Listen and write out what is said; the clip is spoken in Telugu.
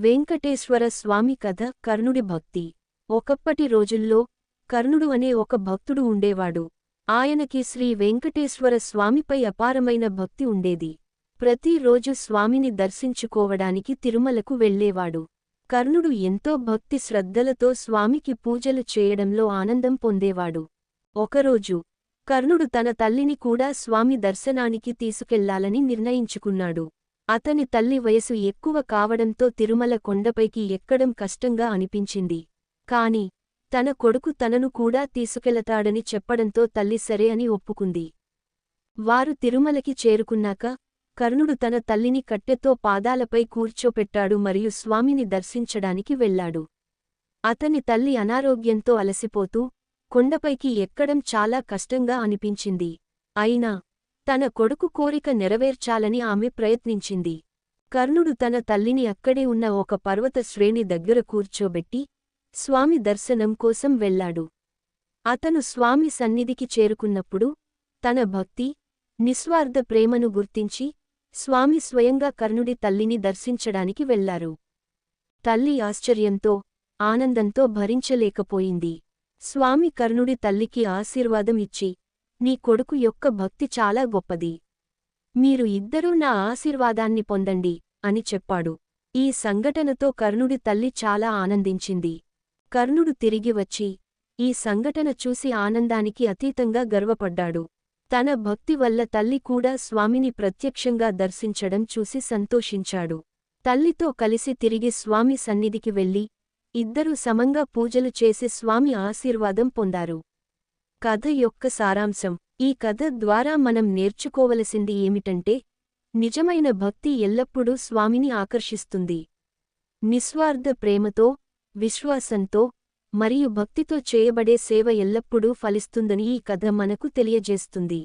వెంకటేశ్వర స్వామి కథ కర్ణుడి భక్తి. ఒకప్పటి రోజుల్లో కర్ణుడు అనే ఒక భక్తుడు ఉండేవాడు. ఆయనకి శ్రీ వెంకటేశ్వర స్వామిపై అపారమైన భక్తి ఉండేది. ప్రతిరోజు స్వామిని దర్శించుకోవడానికి తిరుమలకు వెళ్ళేవాడు. కర్ణుడు ఎంతో భక్తి శ్రద్ధలతో స్వామికి పూజలు చేయడంలో ఆనందం పొందేవాడు. ఒకరోజు కర్ణుడు తన తల్లిని కూడా స్వామి దర్శనానికి తీసుకెళ్ళాలని నిర్ణయించుకున్నాడు. అతని తల్లి వయసు ఎక్కువ కావడంతో తిరుమల కొండపైకి ఎక్కడం కష్టంగా అనిపించింది. కాని తన కొడుకు తనను కూడా తీసుకెళతాడని చెప్పడంతో తల్లి సరే అని ఒప్పుకుంది. వారు తిరుమలకి చేరుకున్నాక కర్ణుడు తన తల్లిని కట్టెతో పాదాలపై కూర్చోపెట్టాడు మరియు స్వామిని దర్శించడానికి వెళ్ళాడు అతని తల్లి అనారోగ్యంతో అలసిపోతూ కొండపైకి ఎక్కడం చాలా కష్టంగా అనిపించింది. అయినా తన కొడుకు కోరిక నెరవేర్చాలని ఆమె ప్రయత్నించింది. కర్ణుడు తన తల్లిని అక్కడే ఉన్న ఒక పర్వత శ్రేణి దగ్గర కూర్చోబెట్టి స్వామి దర్శనం కోసం వెళ్ళాడు అతను స్వామి సన్నిధికి చేరుకున్నప్పుడు తన భక్తి నిస్వార్థ ప్రేమను గుర్తించి స్వామి స్వయంగా కర్ణుడి తల్లిని దర్శించడానికి వెళ్ళారు తల్లి ఆశ్చర్యంతో ఆనందంతో భరించలేకపోయింది. స్వామి కర్ణుడి తల్లికి ఆశీర్వాదం ఇచ్చి నీ కొడుకు యొక్క భక్తి చాలా గొప్పది. మీరు ఇద్దరూ నా ఆశీర్వాదాన్ని పొందండి అని చెప్పాడు. ఈ సంఘటనతో కర్ణుడి తల్లి చాలా ఆనందించింది. కర్ణుడు తిరిగి వచ్చి ఈ సంఘటన చూసి ఆనందానికి అతీతంగా గర్వపడ్డాడు. తన భక్తి వల్ల తల్లి కూడా స్వామిని ప్రత్యక్షంగా దర్శించడం చూసి సంతోషించాడు. తల్లితో కలిసి తిరిగి స్వామి సన్నిధికి వెళ్ళి ఇద్దరూ సమంగా పూజలు చేసి స్వామి ఆశీర్వాదం పొందారు. కథ యొక్క సారాంశం. ఈ కథ ద్వారా మనం నేర్చుకోవలసింది ఏమిటంటే నిజమైన భక్తి ఎల్లప్పుడూ స్వామిని ఆకర్షిస్తుంది. నిస్వార్థ ప్రేమతో విశ్వాసంతో మరియు భక్తితో చేయబడే సేవ ఎల్లప్పుడూ ఫలిస్తుందని ఈ కథ మనకు తెలియజేస్తుంది.